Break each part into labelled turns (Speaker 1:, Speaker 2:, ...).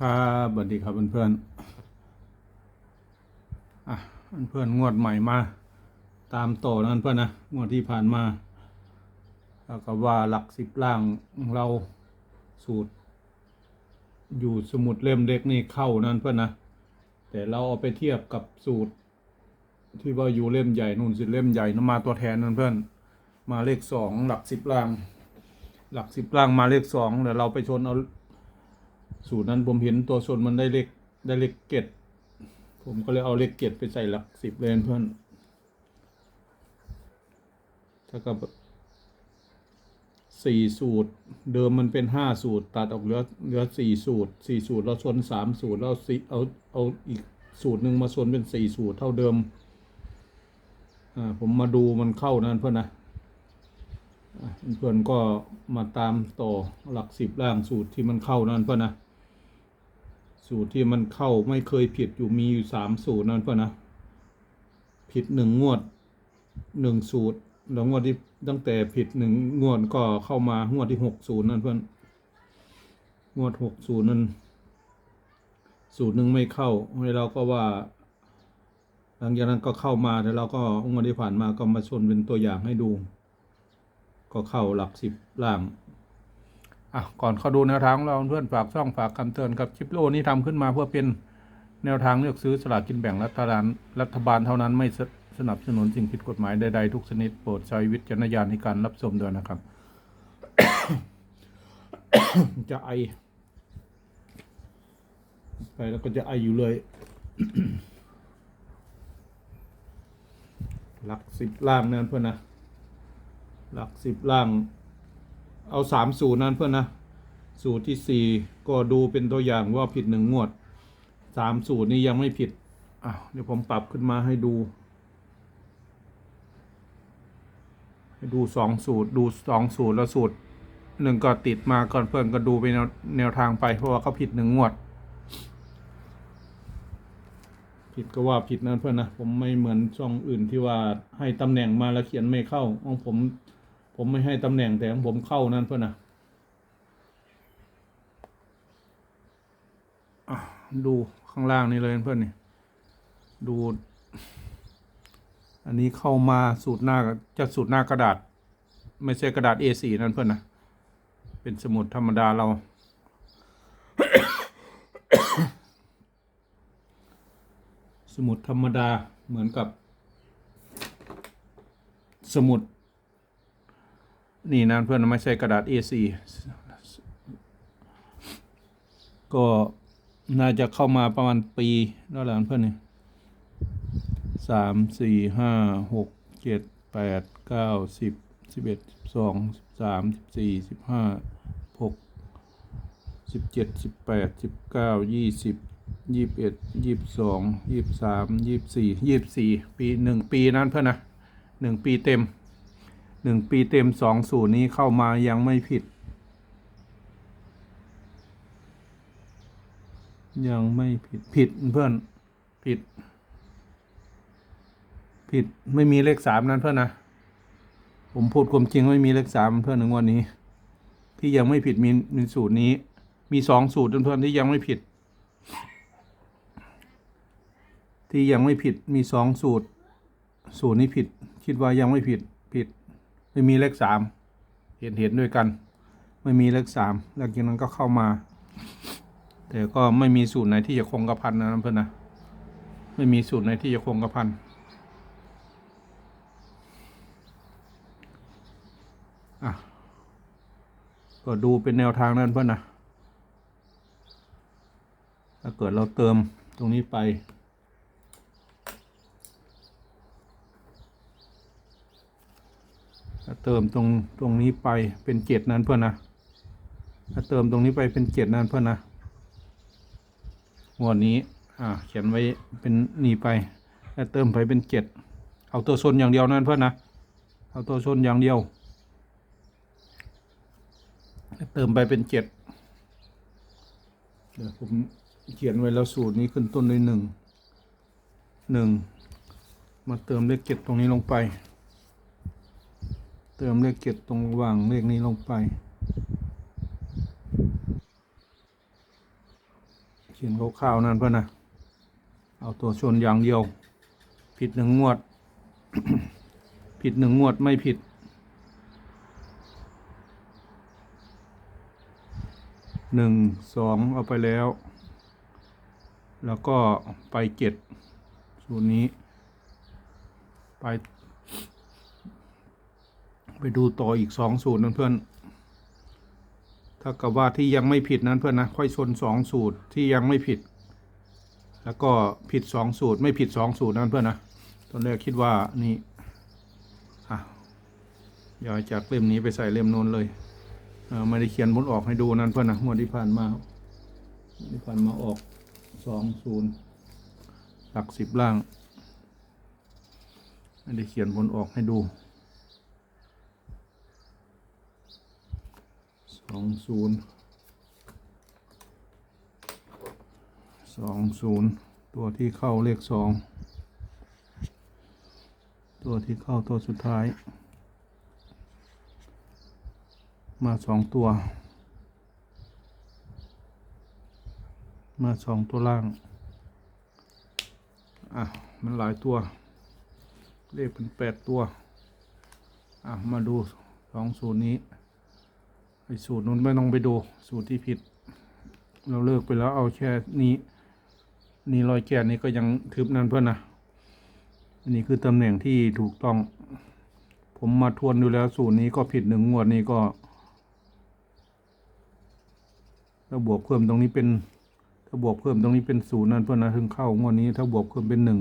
Speaker 1: ครับสวัสดีครับเพื่อนๆอะเพื่อนๆงวดใหม่มา ตามต่อนเพื่อนนะงวดที่ผ่านมาแล้วก็ว่าหลักสิบล่างเราสูตร อยู่สมุดเล่มเล็กนี่เข้านั่นเพื่อนนะแต่เราเอาไปเทียบกับสูตร ที่ว่าอยู่เล่มใหญ่นู่นสิเล่มใหญ่นนมาตัวแทนนั่นเพื่อนมาเลขสองหลักสิบล่าง หลักสิบล่างมาเลขสองเดี๋ยวเราไปชนเอาสูตรนั้นผมเห็นตัวชนมันได้เลขได้เลขเกตผมก็เลยเอาเลขเกตไปใส่หลักสิบเลยเพื่อนถ้ากับสี่สูตร เดิมมันเป็นห้าสูตร ตัดออกเหลือเหลือสี่สูตรสี่สูตรเราชนสามสูตรแล้วสี่เอาเอาอีกสูตรหนึ่งมาชนเป็นสี่สูตรเท่าเดิมอ่าผมมาดูมันเข้านั่นเพื่อนนะอะ เพื่อนก็มาตามต่อหลักสิบล่างสูตรที่มันเข้านั่นเพื่อนนะ สูตรที่มันเข้าไม่เคยผิดอยู่มีอยู่สามสูตรนั่นเพื่อนนะ ผิดหนึ่งงวดหนึ่งสูตรแล้วงวดที่ตั้งแต่ผิดหนึ่งงวดก็เข้ามางวดที่หกศูนย์นั่นเพื่อนงวดหกศูนย์นั้นสูตรหนึ่งไม่เข้าเราก็ว่า หลังจากนั้นก็เข้ามาแต่เราก็งวดที่ผ่านมาก็มาชนเป็นตัวอย่างให้ดู ก็เข้าหลักสิบล่าง อะ ก่อนเข้าดูแนวทางของเราเพื่อนฝากช่องฝากคำเตือนครับคลิปโลนี้ทำขึ้นมาเพื่อเป็นแนวทางเลือกซื้อสลากกินแบ่งรัฐบาลรัฐบาลเท่านั้นไม่สสนับสนุนสิ่งผิดกฎหมายใดๆทุกชนิดโปรดใช้วิจารณญาณในการรับชมด้วยนะครับ จะไอไปแล้วก็จะไออยู่เลยหลักสิบล่างนั่นเพื่อนนะ หลักสิบล่าง เอาสามสูตรนั้นเพื่อนนะ สูตรที่สี่ก็ดูเป็นตัวอย่างว่าผิดหนึ่งงวดสามสูตรนี้ยังไม่ผิดอะเดี๋ยวผมปรับขึ้นมาให้ดู ให้ดูสองสูตรดูสองสูตรแล้วสูตรหนึ่งก็ติดมาก่อนเพื่อนก็ดูไปแนวแนวทางไปเพราะว่าเขาผิดหนึ่งงวด ผิดก็ว่าผิดนั่นเพื่อนนะผมไม่เหมือนช่องอื่นที่ว่าให้ตำแหน่งมาแล้วเขียนไม่เข้าของผม ผมไม่ให้ตำแหน่งแต่ของผมเข้านั่นเพื่อนะอะดูข้างล่างนี่เลยเพื่อนนี่ดู อันนี้เข้ามาสูตรหน้าจะสูตรหน้ากระดาษ ไม่ใช่กระดาษ A4 นั่นเพื่อนนะเป็นสมุดธรรมดาเรา สมุดธรรมดาเหมือนกับ สมุด นี่นะเพื่อนไม่ใช่กระดาษ A4 ก็น่าจะเข้ามาประมาณปีแล้วแหละเพื่อนนี่สามสี่ห้าหกเจ็ดแปดเก้าสิบสิบเอ็ดสองสิบสามสิบสี่สิบห้าหกสิบเจ็ดสิบแปดสิบเก้ายี่สิบยี่สิบเอ็ดยี่สิบสองยี่สิบสามยี่สิบสี่ยี่สิบสี่ปีหนึ่งปีนั้นเพื่อนนะหนึ่งปีเต็ม หนึ่งปีเต็มสองสูตรนี้เข้ามายังไม่ผิด ยังไม่ผิดผิดเพื่อนผิด ผิดไม่มีเลขสามนั้นเพื่อนนะผมพูดความจริงไม่มีเลขสามเพื่อนหนึ่งวันนี้ ที่ยังไม่ผิดมีมีสูตรนี้ มีสองสูตรเพื่อนที่ยังไม่ผิด ที่ยังไม่ผิดมีสองสูตร สูตรนี้ผิด คิดว่ายังไม่ผิด ไม่มีเลขสามเห็นเห็นด้วยกัน ไม่มีเลขสามแล้วจากนั้นก็เข้ามา แต่ก็ไม่มีสูตรไหนที่จะคงกระพันนะเพื่อนนะไม่มีสูตรไหนที่จะคงกระพันอะก็ดูเป็นแนวทางนั้นเพื่อนนะถ้าเกิดเราเติมตรงนี้ไป ถ้า เติมตรงตรงนี้ไปเป็นเจ็ดนั้นเพื่อนนะถ้าเติมตรงนี้ไปเป็นเจ็ดนั้นเพื่อนนะงวดนี้ อ่า เขียนไว้เป็นนี่ไปถ้าเติมไปเป็นเจ็ดเอาตัวชนอย่างเดียวนั่นเพื่อนนะเอาตัวชนอย่างเดียว เติมไปเป็นเจ็ดเดี๋ยวผมเขียนไว้แล้วสูตรนี้ขึ้นต้นด้วยหนึ่งหนึ่งมาเติมเลขเจ็ดตรงนี้ลงไป เติมเลขเจ็ดตรงระหว่างเลขนี้ลงไป เขียนคร่าวๆนั่นเพื่อนนะเอาตัวชนอย่างเดียว ผิดหนึ่งงวด ผิดหนึ่งงวดไม่ผิด หนึ่งสองเอาไปแล้ว แล้วก็ไปเจ็ดสูตรนี้ ไป ไปดูต่ออีกสองสูตรนั้นเพื่อนถ้ากับว่าที่ยังไม่ผิดนั้นเพื่อนนะค่อยชนสองสูตรที่ยังไม่ผิด แล้วก็ผิดสองสูตรไม่ผิดสองสูตรนั้นเพื่อนนะตอนแรกคิดว่านี่อะย้ายจากเล่มนี้ไปใส่เล่มโน้นเลยเออไม่ได้เขียนผลออกให้ดูนั่นเพื่อนนะงวดที่ผ่านมาครับงวดที่ผ่านมาออกสองศูนย์หลักสิบล่างไม่ได้เขียนผลออกให้ดู สองศูนย์สองศูนย์ตัวที่เข้าเลขสองตัวที่เข้าตัวสุดท้าย มาสองตัว มาสองตัวล่าง อะ มันหลายตัว เลขเป็นแปดตัว อะ มาดูสองสูตรนี้ ไอสูตรนู้นไม่ต้องไปดู สูตรที่ผิด เราเลิกไปแล้วเอาแค่นี้ นี่รอยแกนนี้ก็ยังทึบนั่นเพื่อนนะอันนี้คือตำแหน่งที่ถูกต้อง ผมมาทวนดูแล้วสูตรนี้ก็ผิดหนึ่งงวดนี้ก็ถ้าบวกเพิ่มตรงนี้เป็น ถ้าบวกเพิ่มตรงนี้เป็นศูนย์นั่นเพื่อนนะถึงเข้างวดนี้ ถ้าบวกเพิ่มเป็นหนึ่ง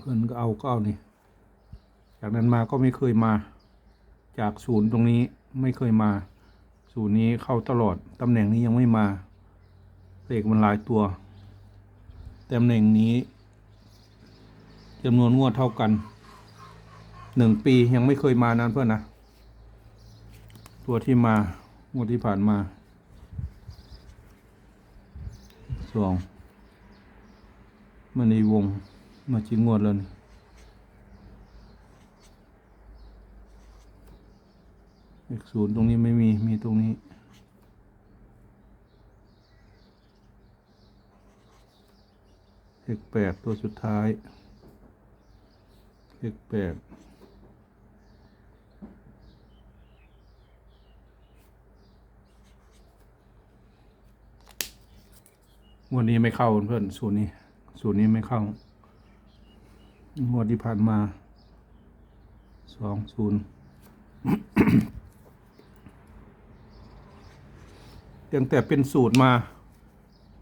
Speaker 1: เพื่อนก็เอาก็เอานี่ จากนั้นมาก็ไม่เคยมา จากศูนย์ตรงนี้ไม่เคยมา ศูนย์นี้เข้าตลอด ตำแหน่งนี้ยังไม่มาเลขมันหลายตัวตำแหน่งนี้จำนวนงวดเท่ากันหนึ่งปียังไม่เคยมานั้นเพื่อนนะ ตัวที่มางวดที่ผ่านมาสองมันในวงมาชิงงวดแล้วนี่ เลขศูนย์ตรงนี้ไม่มี มีตรงนี้ เลขแปดตัวสุดท้าย เลขแปดงวดนี้ไม่เข้าเพื่อนสูตรนี้ สูตรนี้ไม่เข้างวดที่ผ่านมาสองศูนย์ ตั้งแต่เป็นสูตรมา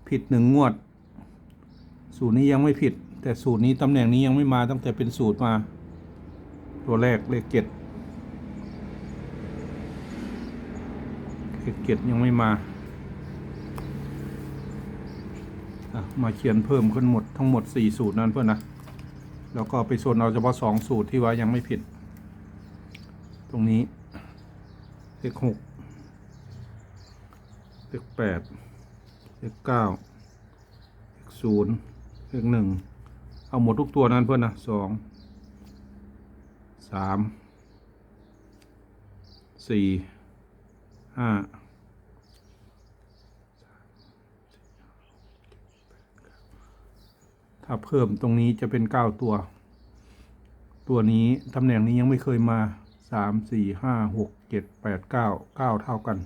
Speaker 1: ผิดหนึ่งงวด สูตรนี้ยังไม่ผิด แต่สูตรนี้ตำแหน่งนี้ยังไม่มาตั้งแต่เป็นสูตรมา ตัวแรกเลขเจ็ดเลขเจ็ดยังไม่มาอะมาเขียนเพิ่มขึ้นหมดทั้งหมดสี่สูตรนั้นเพื่อนนะ แล้วก็ไปส่วนเอาเฉพาะสองสูตรที่ว่ายังไม่ผิด ตรงนี้เลขหก เลขแปดเลขเก้าเลขศูนย์เลขหนึ่งเอาหมดทุกตัวนั้นเพื่อนนะสอง สาม สี่ ห้าถ้าเพิ่มตรงนี้จะเป็นเก้าตัว ตัวนี้ตำแหน่งนี้ยังไม่เคยมาสามสี่ห้าหกเจ็ดแปดเก้าเก้าเท่ากัน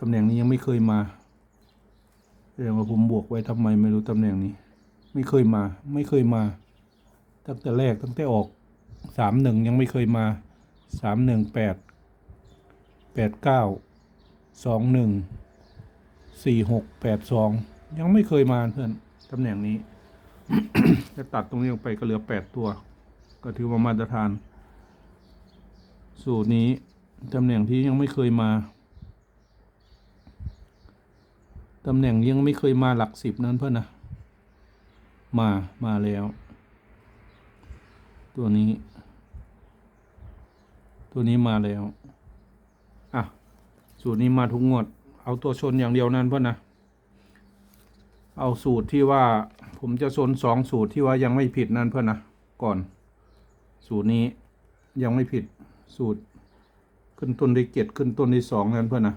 Speaker 1: ตำแหน่งนี้ยังไม่เคยมาแสดงว่าผมบวกไว้ทำไมไม่รู้ตำแหน่งนี้ ไม่เคยมา ไม่เคยมา ตั้งแต่แรกตั้งแต่ออกสามหนึ่งยังไม่เคยมาสามหนึ่งแปดแปดเก้าสองหนึ่งสี่หกแปดสองยังไม่เคยมาเพื่อนตำแหน่งนี้จะตัดตรงนี้ออกไปก็เหลือแปดตัว ก็ถือว่ามาตรฐาน สูตรนี้ตำแหน่งที่ยังไม่เคยมา ตำแหน่งยังไม่เคยมาหลักสิบนั้นเพื่อนนะ มา มาแล้ว ตัวนี้ ตัวนี้มาแล้ว อะ สูตรนี้มาทุกงวด เอาตัวชนอย่างเดียวนั่นเพื่อนนะ เอาสูตรที่ว่าผมจะชนสองสูตรที่ว่ายังไม่ผิดนั่นเพื่อนนะ ก่อน สูตรนี้ยังไม่ผิด สูตร ขึ้นต้นด้วยเจ็ดขึ้นต้นด้สองนั่นเพื่อนนะ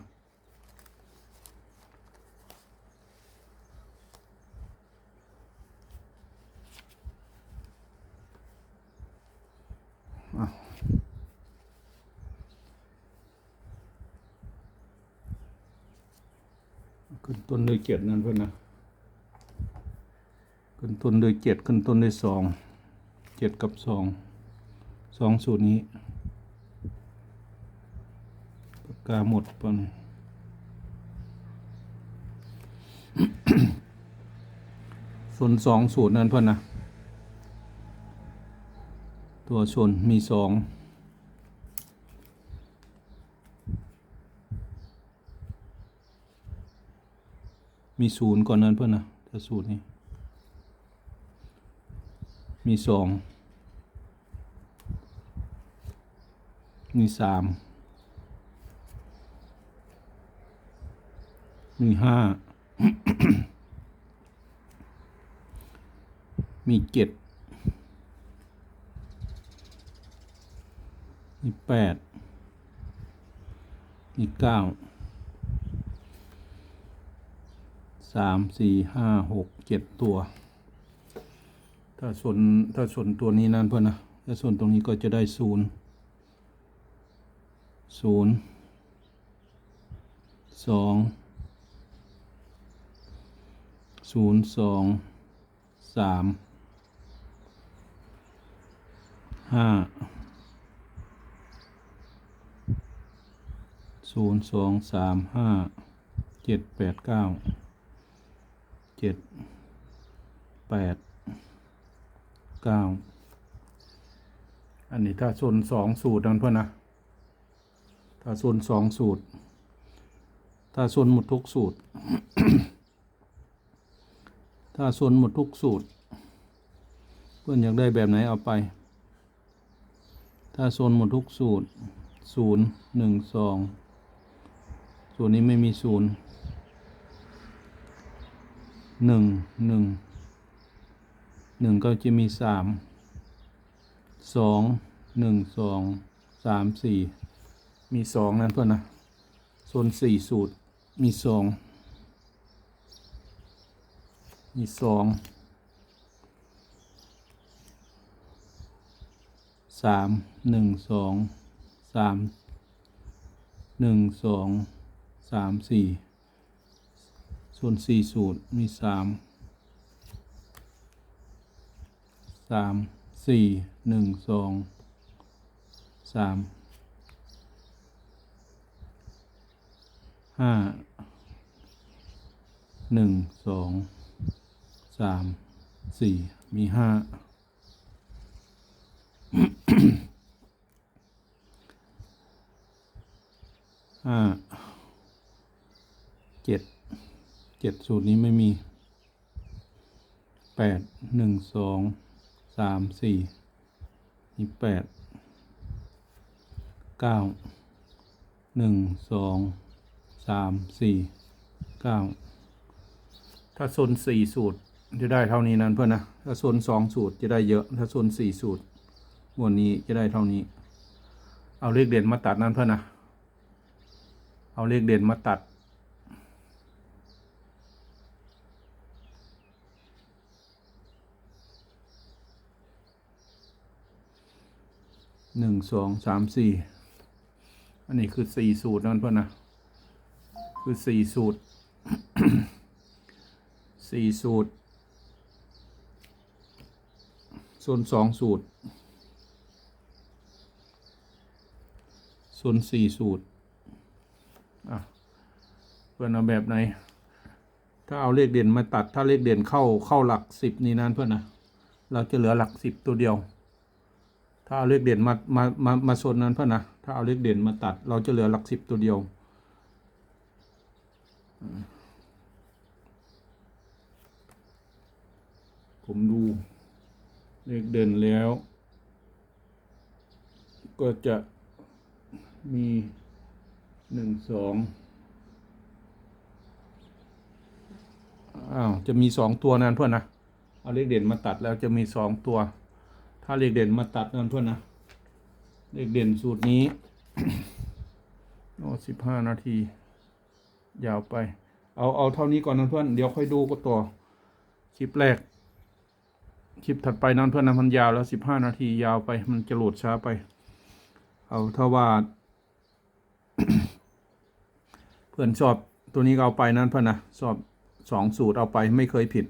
Speaker 1: ขึ้นต้นด้วย เจ็ดนั่นเพื่อนนะขึ้นต้นด้วยเจ็ดขึ้นต้นด้วยสองเจ็ดกับสองสองสูตรนี้ปากกาหมดปะเนี่ยส่วนสองสูตรนั้นเพื่อนนะ ตัวชนมีสอง มีศูนย์ก่อนนั้นเพื่อนนะถ้าสูตรนี้ มีสองมีสามมีห้ามีเจ็ดมีแปดมีเก้า สามสี่ห้าหกเจ็ดตัว ถ้าส่วนถ้าส่วนตัวนี้นั่นเพื่อนนะถ้าส่วนตรงนี้ก็จะได้ศูนย์ศูนย์สองศูนย์สองสามห้าศูนย์สองสามห้าเจ็ดแปดเก้า จ็ดแปดเก้าอันนี้ถ้าส่วนสองสูตรนั่นเพื่อนนะ ถ้าส่วนสองสูตร ถ้าส่วนหมดทุกสูตร ถ้าส่วนหมดทุกสูตร เพื่อนอยากได้แบบไหนเอาไป ถ้าส่วนหมดทุกสูตรศูนย์หนึ่งสอง ส่วนนี้ไม่มีศูนย์ หนึ่งหนึ่งหนึ่งก็จะมีสามสองหนึ่งสองสามสี่มีสองนั่นเพื่อนนะส่วนสี่สูตรมีสองมีสองสามหนึ่งสองสามหนึ่งสองสามสี่ ส่วนสี่สูตรมีสามสามสี่หนึ่งสองสามห้าหนึ่งสองสามสี่มีห้าห้าเจ็ด เจ็ดสูตรนี้ไม่มีแปดหนึ่งสองสามสี่มีแปดเก้าหนึ่งสองสามสี่เก้าถ้าโซนสี่สูตรจะได้เท่านี้นั้นเพื่อนนะ ถ้าโซนสองสูตรจะได้เยอะ ถ้าโซนสี่สูตรหมวดนี้จะได้เท่านี้ เอาเลขเด่นมาตัดนั้นเพื่อนนะ เอาเลขเด่นมาตัด หนึ่งสองสามสี่อันนี้คือสี่สูตรนั่นเพื่อนนะ คือสี่สูตรสี่สูตรส่วนสองสูตร ส่วนสี่สูตร อะเพื่อนเอาแบบไหน ถ้าเอาเลขเด่นมาตัดถ้าเลขเด่นเข้าเข้าหลักสิบนี่นั่นเพื่อนนะ เราจะเหลือหลักสิบตัวเดียว ถ้าเอาเลขเด่นมามามามาโซนนั้นเพื่อนนะถ้าเอาเลขเด่นมาตัด เราจะเหลือหลักสิบตัวเดียวผมดูเลขเด่นแล้ว ก็จะมีหนึ่งสองอ้าวจะมีสองตัวนั่นเพื่อนนะ เอาเลขเด่นมาตัดแล้วจะมีสองตัว ถ้าเลขเด่นมาตัดนั่นเพื่อนนะ เลขเด่นสูตรนี้ โอ้สิบห้านาที ยาวไป เอาเอาเท่านี้ก่อนนะเพื่อน เดี๋ยวค่อยดูก็ต่อ คลิปแรก คลิปถัดไปนั้นเพื่อนนะมันยาวแล้วสิบห้านาทียาวไป มันจะโหลดช้าไป เอาถ้าว่าเพื่อนชอบตัวนี้เอาไปนั้นเพื่อนนะสอบสองสูตรเอาไปไม่เคยผิด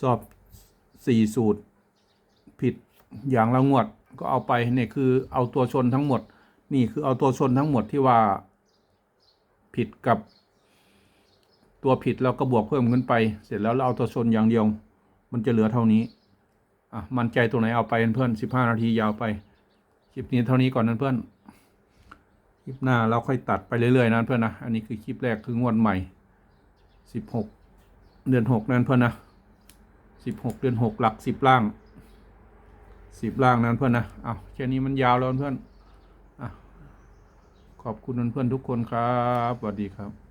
Speaker 1: สอบสี่สูตรผิด อย่างละงวดก็เอาไปเนี่ยคือเอาตัวชนทั้งหมด นี่คือเอาตัวชนทั้งหมดที่ว่าผิดกับ ตัวผิดแล้วก็บวกเพิ่มขึ้นไป เสร็จแล้วเราเอาตัวชนอย่างเดียว มันจะเหลือเท่านี้อะมั่นใจตัวไหนเอาไปเพื่อนสิบห้านาทียาวไปคลิปนี้เท่านี้ก่อนนั้นเพื่อนคลิปหน้าเราค่อยตัดไปเรื่อยๆนะเพื่อนนะอันนี้คือคลิปแรกคืองวดใหม่สิบหกเดือนหกนั่นเพื่อนนะสิบหกเดือนหกหลักสิบล่าง สิบล่างนั้นเพื่อนนะเอาแค่นี้มันยาวแล้วเพื่อนอขอบคุณเพื่อนทุกคนครับสวัสดีครับ